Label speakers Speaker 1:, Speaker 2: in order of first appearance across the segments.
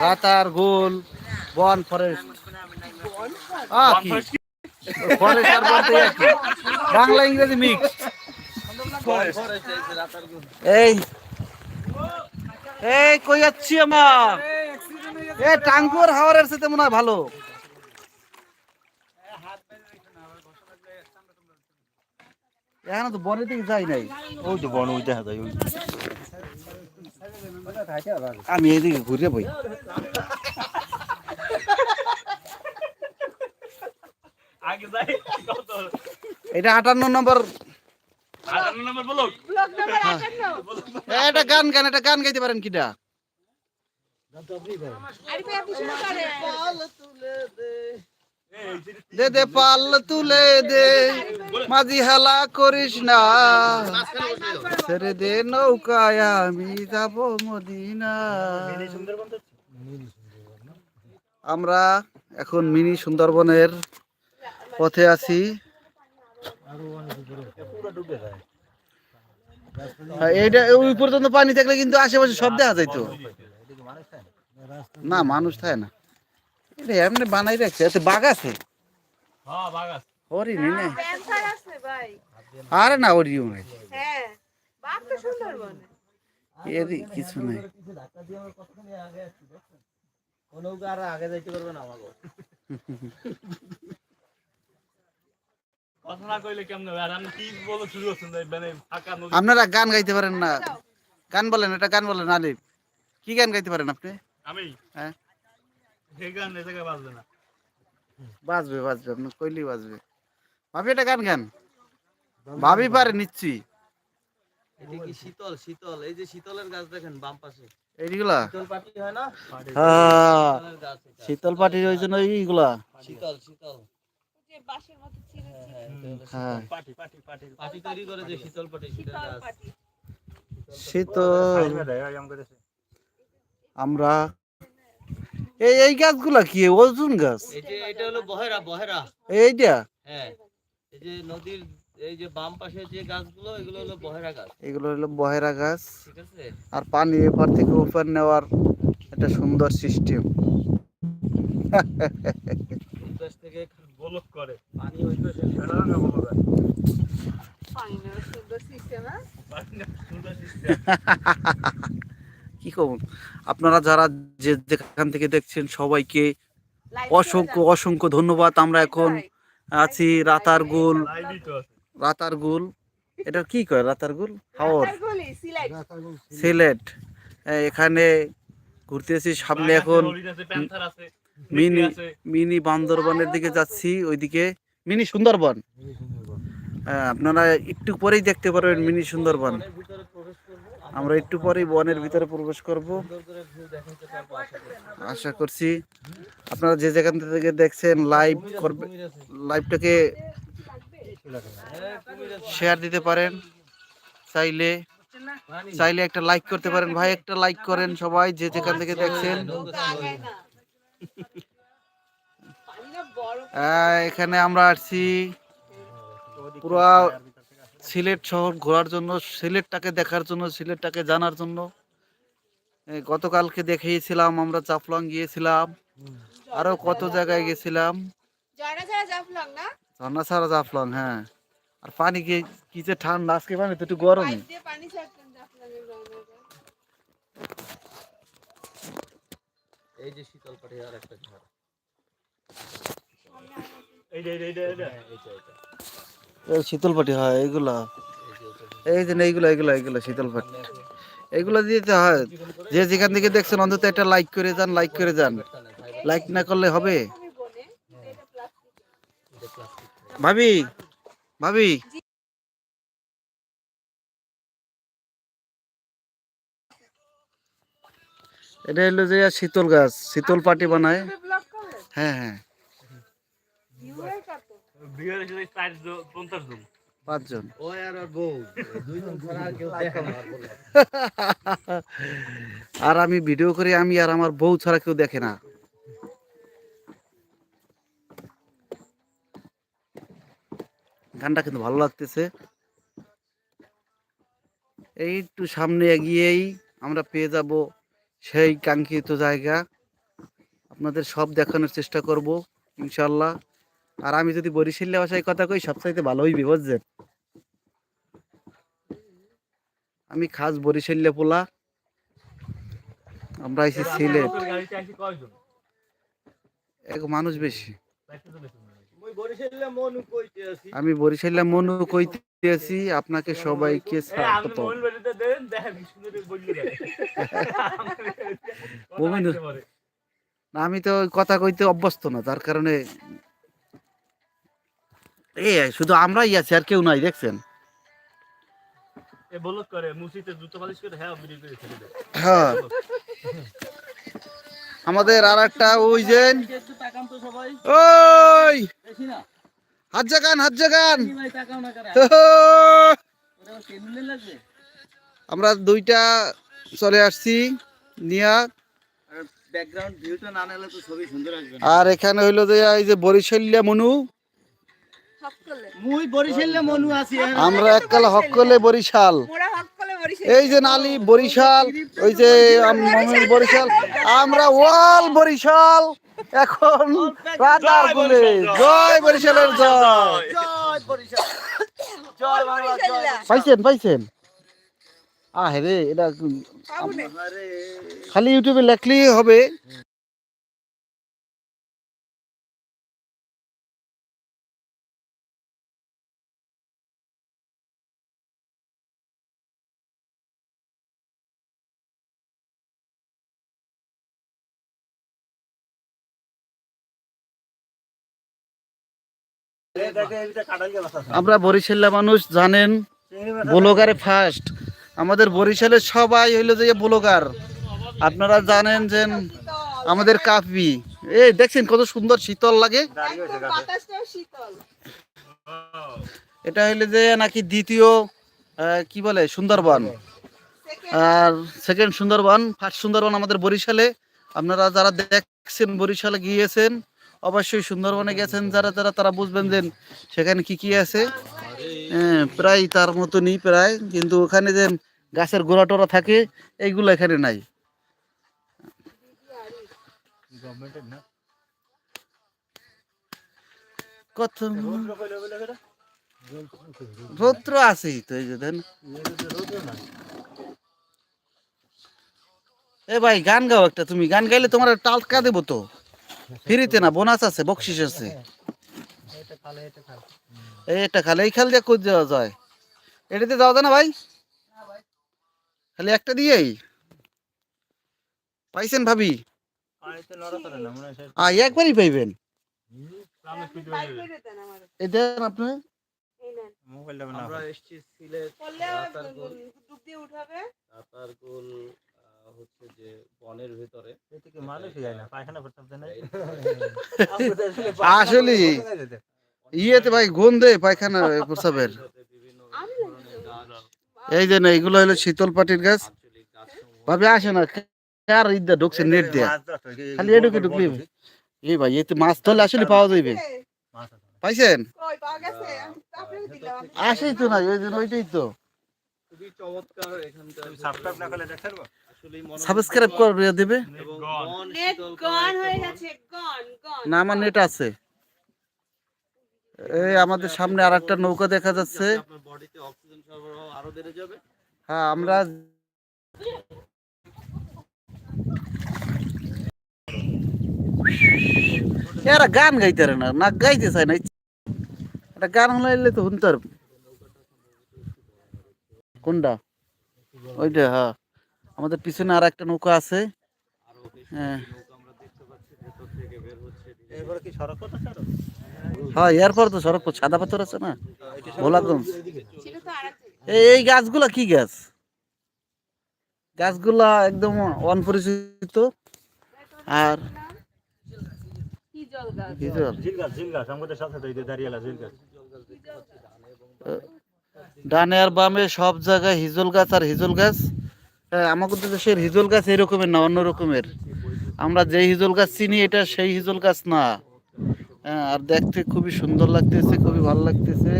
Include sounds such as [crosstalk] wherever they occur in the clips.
Speaker 1: রাতার গোল, বন ফরেস্ট বাংলা, ইংরেজি মিক্স এই। এই, কই যাচ্ছি আমার? এ টাঙ্কুর হাওয়ারের সাথে মনে হয় ভালো। এখানে তো বনে দিকে যাই নাই।
Speaker 2: ওই তো বন, ওই দেখা ওই
Speaker 1: আমি এইদিকে ঘুরে বই। এটা আটান্ন নম্বর।
Speaker 3: নম্বর বলো
Speaker 1: এটা গান গান এটা গান গাইতে পারেন কিটা? দে দে পাল তুলে দে মাঝি হেলা করিস না। ছেড়ে দে নৌকায় আমি যাব মদিনা আমরা এখন মিনি সুন্দরবনের পথে আছি। হ্যাঁ, এইটা ওই পর্যন্ত পানি থাকলে কিন্তু আশেপাশে সব দেখা যাইতো। না মানুষ থাকে না। এটা এমনি বানাই রাখছে এতে বাঘ আছে?
Speaker 3: হ্যাঁ
Speaker 1: না?
Speaker 4: ক্যান্সার
Speaker 1: আরে না হরিণ নাই।
Speaker 4: হ্যাঁ
Speaker 1: এর কিছু নাই।
Speaker 3: কথা না কইলে কেমন হবে আর আমি কি বলো শুরু করছেন যে মানে
Speaker 1: আপনারা গান গাইতে পারেন না। গান বলেন এটা গান বলেন আলিফ। কি গান গাইতে পারেন আপনি?
Speaker 3: আমি?
Speaker 1: হ্যাঁ
Speaker 3: এই গান এ জায়গায় বাজবে না।
Speaker 1: বাজবে আপনি কইলেই বাজবে। ভাবি এটা গান গান। ভাবি পারে নিচ্ছি।
Speaker 2: শীতল শীতল? এই যে শীতলের গাছ দেখেন বাম পাশে।
Speaker 1: এইগুলা?
Speaker 2: শীতল পাটি হয় না?
Speaker 1: হ্যাঁ
Speaker 2: এটা।
Speaker 1: শীতল পাটির ওই জন্য এইগুলা।
Speaker 2: শীতল শীতল।
Speaker 4: বাঁশের মতো ছিঁড়ে ছিঁড়ে।
Speaker 1: হ্যাঁ
Speaker 3: পাটি পাটি পাটি।
Speaker 2: পাটি তৈরি করে যে শীতল পাটি শীতল
Speaker 4: শীতল
Speaker 2: গাছ।
Speaker 1: শীতল। আমরা এই এই গাছগুলা কি? অর্জুন গাছ?
Speaker 2: এই যে এটা হলো বহেরা বহেরা।
Speaker 1: এইটা?
Speaker 2: হ্যাঁ এই যে নদীর এই যে বাম পাশে যে গাছগুলো এগুলো হলো বহেরা গাছ।
Speaker 1: এগুলো হলো বহেরা গাছ।
Speaker 2: ঠিক আছে?
Speaker 1: আর পানি এপার থেকে ওপার নেওয়ার একটা সুন্দর সিস্টেম।
Speaker 2: এই থেকে
Speaker 3: গোলক করে।
Speaker 2: পানি ওই পাশে
Speaker 3: রাঙা বলো গান
Speaker 4: পানি নেওয়ার সুন্দর সিস্টেম হ্যাঁ?
Speaker 3: পানি না, সুন্দর system। [laughs]
Speaker 1: কি কব আপনারা যারা যে যেখান থেকে দেখছেন সবাইকে অসংখ্য অসংখ্য ধন্যবাদ। আমরা এখন আছি রাতার গোল। রাতার গোল। এটা কি কয় রাতার গোল? হাওর
Speaker 4: সিলেট।
Speaker 1: এখানে ঘুরতেছি সামনে এখন মিনি মিনি বান্দরবনের দিকে যাচ্ছি ওইদিকে মিনি সুন্দরবন। হ্যাঁ, আপনারা একটু পরেই দেখতে পারবেন মিনি সুন্দরবন
Speaker 2: বনের ভিতরে প্রবেশ করব
Speaker 1: আমরা একটু পরেই বনের ভিতরে প্রবেশ করব।
Speaker 2: আশা
Speaker 1: করছি আপনারা যে যেখান থেকে দেখছেন লাইভ করবে লাইভটাকে শেয়ার দিতে পারেন। চাইলে চাইলে একটা লাইক করতে পারেন। ভাই, একটা লাইক করেন সবাই যে যেখান থেকে দেখছেন। এখানে আমরা আসছি। পুরা সিলেট শহর ঘোরার জন্য সিলেটটাকে দেখার জন্য সিলেটটাকে জানার জন্য। এই গতকালকে দেখিয়েছিলাম আমরা চাপলং গিয়েছিলাম। আরও কত জায়গায় গেছিলাম?
Speaker 4: জয়না ছাড়া জাফলং না?
Speaker 1: ঝর্ণা ছাড়া জাফলং হ্যাঁ। আর পানি কি কি যে ঠান্ডা আজকে পানি তো একটু গরম
Speaker 4: পাইপ দিয়ে পানি ছাড়তেন জাফলংয়ের জয়নাতে।
Speaker 2: এই যে শীতল পাটি আর একটা ঝড়
Speaker 3: এই যে, এই যে, এই যে,
Speaker 1: শীতল পাটি হয় এইগুলা
Speaker 2: এই যে
Speaker 1: এইগুলা এইগুলা এইগুলা শীতল পাটি এইগুলা দিতে হয়। যে যেখান থেকে দেখছেন, অন্তত একটা লাইক করে যান লাইক করে যান। লাইক না করলে হবে? ভাবি ভাবি। এটা হলো যে শীতল গাছ, শীতল পাটি বানায়। হ্যাঁ হ্যাঁ।
Speaker 3: চার পঞ্চাশ জন।
Speaker 1: পাঁচজন।
Speaker 2: ও আর বউ দুইজন ছাড়া কেউ দেখে না আর [laughs]
Speaker 1: আমি ভিডিও করে আমি আর আমার বউ ছাড়া কেউ দেখে না। গানটা কিন্তু ভালো লাগতেছে। এই একটু সামনে এগিয়েই আমরা পেয়ে যাব সেই কাঙ্ক্ষিত জায়গা। আপনাদের সব দেখানোর চেষ্টা করব ইনশাল্লাহ আর আমি যদি বরিশাল্লা ভাষায় কথা কই, সবচাইতে ভালো হইবি, বুঝছেন? আমি খাস বরিশাল্লা পোলা। আমরা আইছি সিলেট। এক মানুষ বেশি।
Speaker 2: মই বরিশালে মনু কইতে আছি
Speaker 1: আমি আপনাকে সবাইকে স্বাগত। আমি তো কথা কইতে অভ্যস্ত না তার কারণে এই শুধু আমরাই আছি আর কেউ নাই দেখছেন?
Speaker 3: এ হ্যাঁ
Speaker 1: হ্যাঁ। আমাদের আর একটা ওই যে ওই! হাত জাগান হাত জাগান! আমরা দুইটা চলে আসছি নিয়া।
Speaker 2: আর ব্যাকগ্রাউন্ড ভিউটা না নিলে তো ছবি সুন্দর আসবে না।
Speaker 1: আর এখানে হইল যে এই যে বরিশাল্লা মনু
Speaker 4: হক করলে
Speaker 2: মুই বরিশালে মনু আছি
Speaker 1: আমরা এককাল হকলে বরিশাল।
Speaker 4: মোরা হক করলে বরিশাল।
Speaker 1: এই যে নালি বরিশাল ওই যে বরিশাল আমরা ওয়াল বরিশাল। এখন রাজার গুলে জয় বরিশালের জয়।
Speaker 2: জয় বরিশাল। জয় বাংলা
Speaker 1: পাইছেন পাইছেন? আহ রে এটা খালি ইউটিউবে লেখলেই হবে। আমরা বরিশাল্লা মানুষ, জানেন, ব্লগারে ফার্স্ট আমাদের বরিশালের সবাই হইল যে ব্লগার। আপনারা জানেন যে আমাদের কাপি। এই দেখছেন কত সুন্দর শীতল লাগে। এটা হইলে যে নাকি দ্বিতীয় কি বলে, সুন্দরবন। আর সেকেন্ড সুন্দরবন ফার্স্ট সুন্দরবন আমাদের বরিশালে। আপনারা যারা দেখছেন বরিশালে গিয়েছেন অবশ্যই সুন্দরবনে গেছেন যারা যারা তারা বুঝবেন যে সেখানে কি কি আছে। হ্যাঁ, প্রায় তার মতনই প্রায় কিন্তু ওখানে যে গাছের গোড়া টোরা থাকে এইগুলো এখানে নাই। কত রৌদ্র আছেই তো এই যে দেন। এ ভাই গান গাও একটা তুমি। গান গাইলে তোমার টালকা দেবো তো। ফ্রিতে না বোনাস আছে বকশিস আছে। এই এটা খালে এই খাল দিয়ে কোথায় যাওয়া যায়? এটাতে যাওয়া যায় না ভাই? খালি একটা দিয়েই? পাইছেন ভাবি? আ একবারই পাইবেন।
Speaker 3: হয়ে
Speaker 1: এই দেন আপনি।
Speaker 4: এই
Speaker 2: আমরা এসেছি সিলেট
Speaker 4: করলে
Speaker 2: হচ্ছে যে বনের ভিতরে।
Speaker 1: আসলে ইয়েতে ভাই গন্ধে পায়খানা প্রসাবের এই যে না এগুলো হলো শীতল পাটির গাছ। ভাবে আসে না কার ইদা ঢুকছে নেট দিয়ে? খালি এটুকু ঢুকলি। এই ভাই এতে মাছ ধরলে আসলে পাওয়া যাবে পাইছেন?
Speaker 4: কই পাওয়া গেছে আমি তো আপনাকে দিলাম
Speaker 1: আসেই তো না ওই জন্য ওইটাই তো।
Speaker 2: খুবই চমৎকার এখানকার
Speaker 1: সাবস্ক্রাইব করে দেবে
Speaker 2: এবং
Speaker 3: গণ।
Speaker 2: শীতল করে
Speaker 4: হয়ে গন
Speaker 1: না আমার নেট আছে। এই আমাদের সামনে আর একটা নৌকা দেখা যাচ্ছে।
Speaker 2: আপনার বডিতে অক্সিজেন সরবরাহ আরও বেড়ে যাবে
Speaker 1: হ্যাঁ আমরা এরা গান গাইতে পারে না না গাইতে চাই না। একটা গান হলাইলে তো শুনতে পারবে। কোনটা? ওইটা হ্যাঁ। আমাদের পিছনে আর একটা নৌকা আছে। হ্যাঁ।
Speaker 2: নৌকা আমরা দেখতে পাচ্ছি ভেতর থেকে বের হচ্ছে
Speaker 1: হ্যাঁ এরপর তো সড়ক সাদা পাথর আছে না? ভোলাগঞ্জ। এই এই গাছগুলা কি গাছ? গাছগুলা একদম অনপরিচিত আর
Speaker 4: কি জল গাছ?
Speaker 1: কি জল? ডানে আর বামে সব জায়গায় হিজল গাছ আর হিজল গাছ। হ্যাঁ, আমাদের দেশের হিজল গাছ এরকমের না অন্য রকমের। আমরা যে হিজল গাছ চিনি এটা সেই হিজল গাছ না। হ্যাঁ, আর দেখতে খুবই সুন্দর লাগতেছে খুবই ভালো লাগতেছে।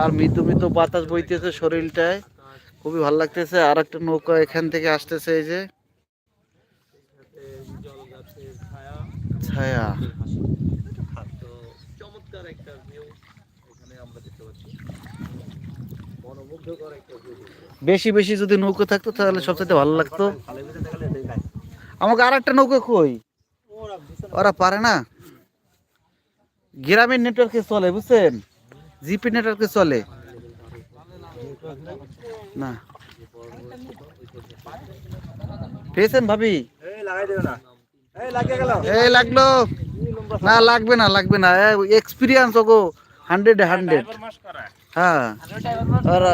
Speaker 1: আর মৃদু মৃদু বাতাস বইতেছে শরীরটায় খুবই ভালো লাগতেছে। আর একটা নৌকা এখান থেকে আসতেছে এই যে।
Speaker 2: ছায়া। চমৎকার একটা ভিউ এখানে আমরা দেখতে পাচ্ছি মনোমুগ্ধকর একটা ভিউ
Speaker 1: বেশি বেশি যদি নৌকো থাকতো তাহলে সবচেয়ে ভালো লাগতো। আমাকে আর একটা নৌকো কই? ওরা পারে না। গ্রামের নেটওয়ার্কে চলে, বুঝছেন? জিপি নেটওয়ার্কে চলে। না। পেয়েছেন ভাবি? এই লাগল। না, লাগবে না লাগবে না। এক্সপিরিয়েন্স ওগো। হান্ড্রেড হান্ড্রেড হ্যাঁ। ওরা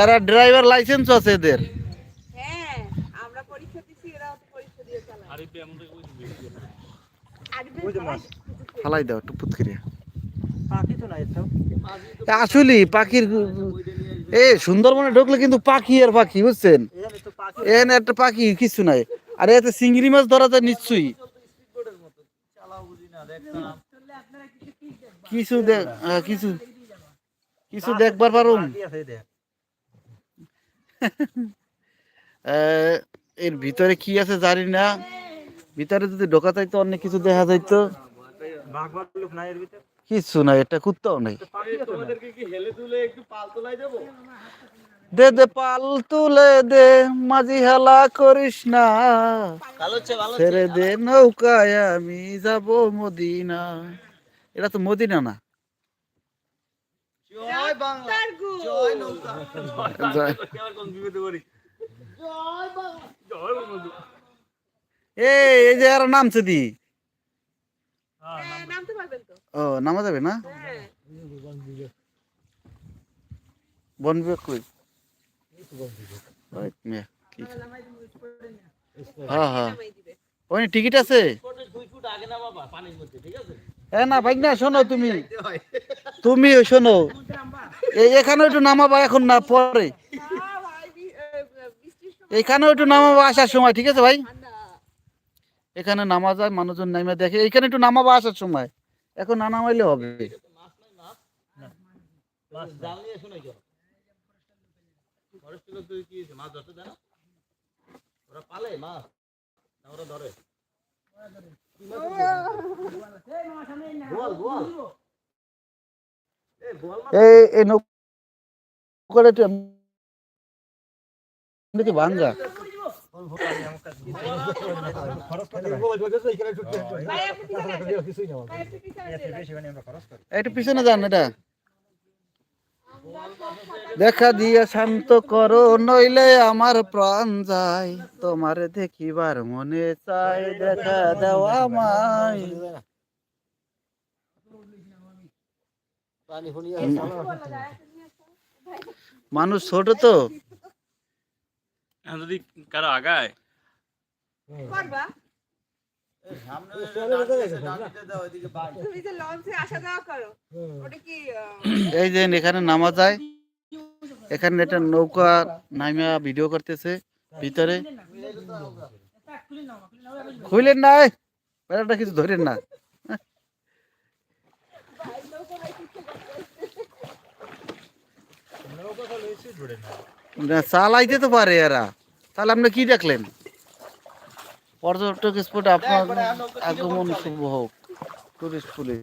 Speaker 1: এরা ড্রাইভার লাইসেন্স আছে এদের।
Speaker 4: হ্যাঁ
Speaker 1: ফালাই দাও একটু পুতকিরিয়া আসলে পাখির এ সুন্দরবনে ঢুকলে কিন্তু পাখি আর পাখি বুঝছেন? এখানে একটা পাখি কিছু নাই। আর এতে চিংড়ি মাছ ধরা যায় নিশ্চয়ই। কিছু দেখ কিছু কিছু দেখবার পারুম? আহ, এর ভিতরে কি আছে জানি না। ভিতরে যদি ঢোকা যাইতো অনেক কিছু দেখা যাইতো। কিছু নাই এটা কুত্তাও নাই।
Speaker 2: তোমাদেরকে কি হেলে তুলে একটু পাল তোলাই দেবো?
Speaker 1: দে দে পাল তুলে দে মাঝি হেলা করিস না। ছেড়ে দে নৌকায় আমি যাব মদিনা। এটা তো মদিনা না।
Speaker 2: জয় বাংলা। নৌকা।
Speaker 1: এই এই যে আর নামছে দি।
Speaker 3: হ্যাঁ
Speaker 4: হ্যাঁ,
Speaker 1: ও নামা যাবে না?
Speaker 4: হ্যাঁ।
Speaker 1: বন বিভাগ কই? হ্যাঁ হ্যাঁ। ওই টিকিট আছে?
Speaker 2: ফুটের দুই ফুট আগে নামাবা পানির মধ্যে ঠিক আছে
Speaker 1: এ না ভাই না শোনো তুমি। তুমি শোনো। এই এখানে একটু নামাবা এখন না পরে।
Speaker 4: হ্যাঁ ভাই বি- এ, এ, বৃষ্টির সময়
Speaker 1: এখানে একটু নামাবা আসার সময় ঠিক আছে ভাই? এখানে নামা যায় মানুষজন নামে দেখে। এখানে একটু নামাবা আসার সময়। এখন না নামাইলে হবে।
Speaker 2: ওরা পালে মাছ ওরা ধরে
Speaker 1: এই এটা। দেখা দিয়ে শান্ত করো, নইলে আমার প্রাণ যায়। তোমার দেখিবার মনে চাই দেখা দেওয়া আমায়
Speaker 2: পানি ফুনিয়া
Speaker 1: মানুষ ছোট তো।
Speaker 3: যদি কারও আগায়।
Speaker 1: এই যে এখানে নামা যায় এখানে একটা নৌকা নামিয়া ভিডিও করতেছে ভিতরে। খুলেন না বেড়াটা কিছু ধরেন না। না, চালাইতে তো পারে এরা। তাহলে আপনি কি দেখলেন? পর্যটক স্পটে আপনার আগমন শুভ হোক টুরিস্ট পুলিশ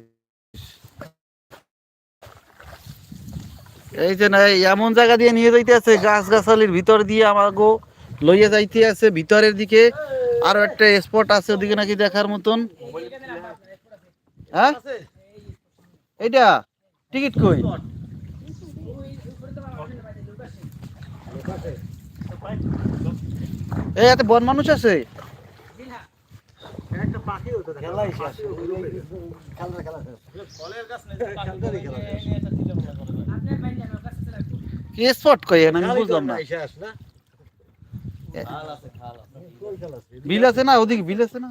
Speaker 1: এই যে না এমন জায়গা দিয়ে নিয়ে যাইতে আছে গাছ গাছালির ভিতর দিয়ে আমাগো লইয়া যাইতে আছে ভিতরের দিকে আরও একটা স্পট আছে ওদিকে নাকি দেখার মতন। হ্যাঁ? এইটা? টিকিট কই? এই এত বন মানুষ আছে? কি স্পট কই? আমি বুঝলাম না। বিল আছে না? ওদিকে বিল আছে না?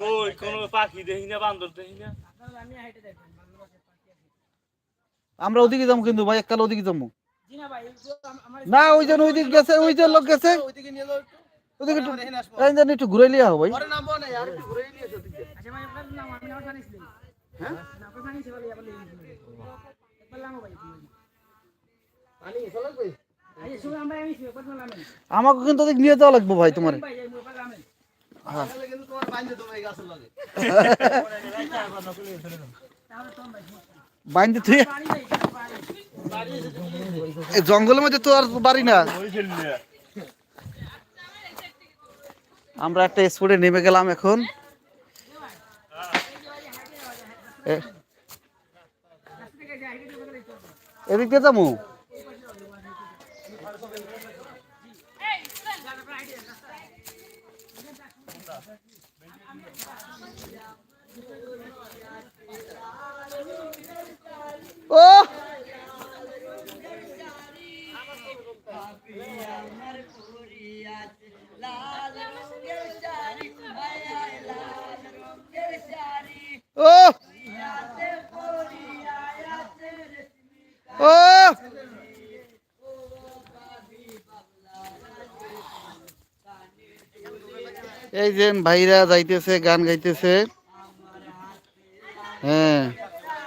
Speaker 3: কই কোন পাখি দেখি না বান্দর দেখি না।
Speaker 1: আমরা ওদিকে যাব কিন্তু ভাই এককাল ওদিকে যাব। না ওই যে ওইদিকে গেছে ওই যে লোক গেছে।
Speaker 2: ওইদিকে নিয়ে যাও একটু।
Speaker 1: জানি ঘুরে লিয়া ভাই।
Speaker 2: পানি চলে কই
Speaker 1: আমাকে কিন্তু ওদিকে নিয়ে যাওয়া লাগবে ভাই তোমার। হ্যাঁ।
Speaker 2: বাইন্দে
Speaker 1: তুই জঙ্গলের মধ্যে তো আর বাড়ি না। আমরা একটা স্পটে নেমে গেলাম এখন। এদিক দিয়ে যাব? ও! ও এই যে ভাইরা যাইতেছে গান গাইতেছে হ্যাঁ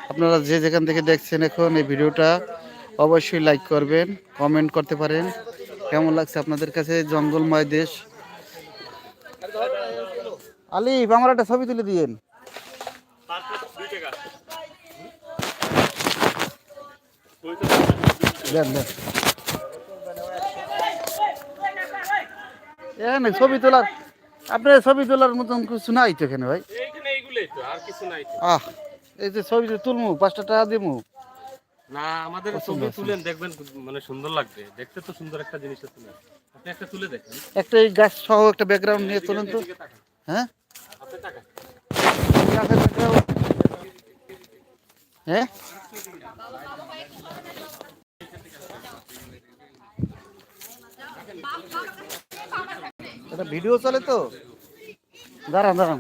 Speaker 1: আপনারা যে যেখান থেকে দেখছেন এখন এই ভিডিওটা অবশ্যই লাইক করবেন কমেন্ট করতে পারেন। কেমন লাগছে আপনাদের কাছে? জঙ্গলময় দেশ। আলিফ আমার একটা ছবি তুলে দিয়েন। ছবি তোলার আপনার ছবি তোলার মতন কিছু নাই তো এখানে ভাই। আহ এই যে ছবি তুলমু পাঁচটা টাকা দিমু।
Speaker 3: না আমাদের ছবি তুলেন দেখবেন মানে সুন্দর লাগবে দেখতে তো সুন্দর একটা জিনিস তুলেন আপনি একটা তুলে দেখেন।
Speaker 1: একটা এই গাছ সহ একটা ব্যাকগ্রাউন্ড নিয়ে তোলেন তো। হ্যাঁ?
Speaker 3: আপনি।
Speaker 1: হ্যাঁ? এটা ভিডিও চলে তো? দাঁড়ান দাঁড়ান।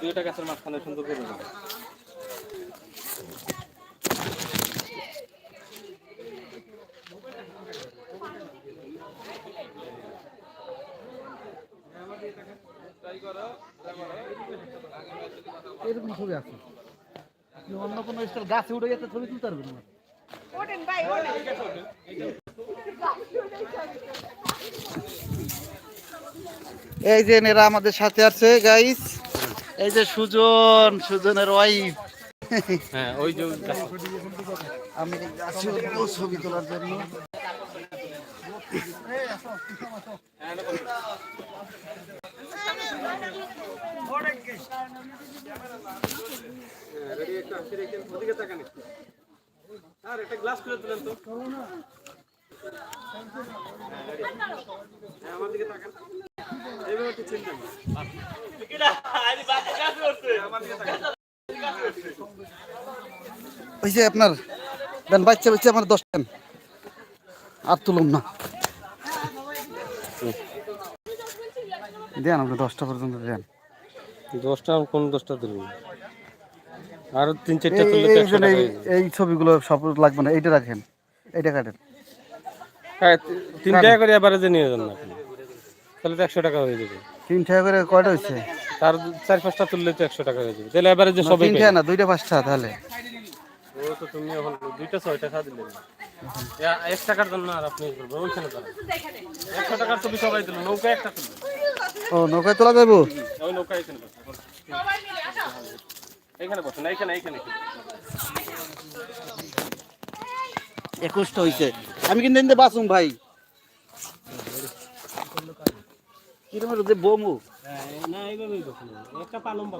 Speaker 3: দুইটা গাছের মাঝখানে সুন্দর করে দেবেন।
Speaker 1: এরকম ছবি আছে আপনি অন্য কোনো স্টাইল গাছে উঠে যেতে ছবি তুলতে পারবেন না
Speaker 5: ওঠেন ভাই
Speaker 1: এই যে এরা আমাদের সাথে আছে গাইস এই যে সুজন সুজনের ওয়াইফ
Speaker 3: হ্যাঁ ওই যে
Speaker 1: আমি ছবি তোলার জন্য।
Speaker 3: আর একটা গ্লাস তুলে তুলেন তো। হ্যাঁ আমার দিকে তাকান। এইভাবে একটু চিনতেন
Speaker 1: ওই যে আপনার দেন বাচ্চা বাচ্চা আমার দশ দেন আর তুলুন না। দেন আপনি দশটা পর্যন্ত দেন।
Speaker 3: দশটা কোন দশটা তুলবেন আর তিন চারটা তুললে
Speaker 1: এই-
Speaker 3: তো একশো টাকা
Speaker 1: এই-
Speaker 3: যাবে।
Speaker 1: এই ছবিগুলো সব লাগবে না এইটা রাখেন এইটা কাটেন।
Speaker 3: হ্যাঁ তিন টাকা করে এবারে যে নিয়ে যান না আপনি। তাহলে তো একশো টাকা হয়ে যাবে।
Speaker 1: তিন টাকা করে কয়টা হচ্ছে
Speaker 3: তার চার পাঁচটা তুললে তো একশো টাকা হয়ে যাবে। তাহলে এবারে যে সবাই
Speaker 1: তিন টাকা না দুইটা পাঁচটা তাহলে।
Speaker 3: ও তো তুমি এখন দুইটা ছয় টাকা দিলেন এ- এক টাকার জন্য আর আপনি ওইখানে দাঁড়ান একশো টাকার ছবি সবাই দিল নৌকা একটা তুলবে।
Speaker 1: ও নৌকায় তোলা যাব?
Speaker 3: ওই নৌকা এখানে বসেন। এখানে বসেন এইখানে এইখানে
Speaker 1: একুশটা হয়েছে আমি কিন্তু এনতে বাঁচুম ভাই কীরকম যে বমু
Speaker 3: না এইভাবেই বসেন একটা পা লম্বা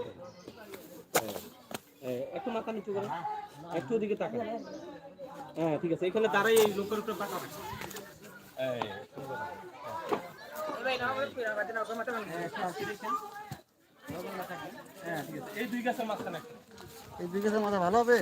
Speaker 3: হ্যাঁ, একটু মাথা নিচু করে একটু ওদিকে তাকান হ্যাঁ ঠিক আছে এখানে দাঁড়াই এই লোকের উপরে। হ্যাঁ, ঠিক আছে। এই দুই গাছের মাঝখানে
Speaker 1: এই দুই গাছের মাথা ভালো হবে।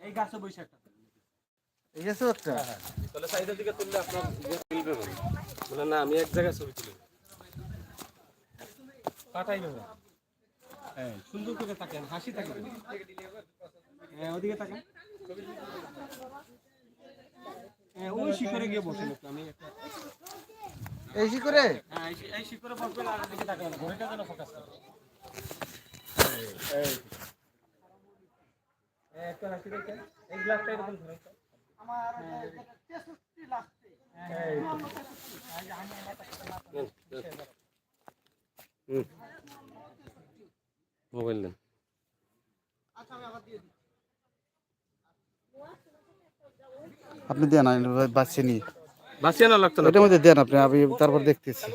Speaker 3: এই গাছে বসে একটা।
Speaker 1: এই গেছে একটা?
Speaker 3: তাহলে সাইডের দিকে তুললে আপনার ইয়ে বলে বলে না আমি এক জায়গায় ছবি তুলি। কাটাই নেবে। হ্যাঁ সুন্দর করে থাকেন হাসি থাকে হ্যাঁ ওদিকে থাকেন। হ্যাঁ ওই শিখরে গিয়ে বসেন একটু, আমি একটা
Speaker 1: এই করে
Speaker 3: হ্যাঁ এই শিখরে বসবেন আর ওদিকে তাকাবেন ঘড়িটা যেন ফোকাস করে। এই এই। হাসি দেখেন এই গ্লাসটা এরকম ধরে। মোবাইল দেন।
Speaker 1: আপনি দেন বাচ্চা নিয়ে
Speaker 3: বাঁচিয়ে না লাগতো না
Speaker 1: এটার মধ্যে দেন আপনি আমি তারপর দেখতেছি।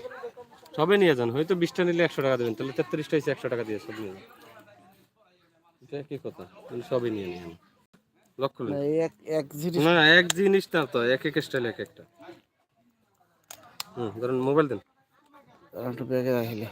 Speaker 3: সবে নিয়ে যান হয়তো বিশটা নিলে একশো টাকা দেবেন তাহলে তেত্রিশটা এসে একশো টাকা দিয়ে সব নিয়ে যান। এটা কি কথা আমি সবই নিয়ে
Speaker 1: না, এক এক জিনিস
Speaker 3: না না, এক জিনিস না তো এক এক স্টাইল এক একটা। হুম ধরুন মোবাইল দেন।
Speaker 1: একটু ব্যাগে রাখলে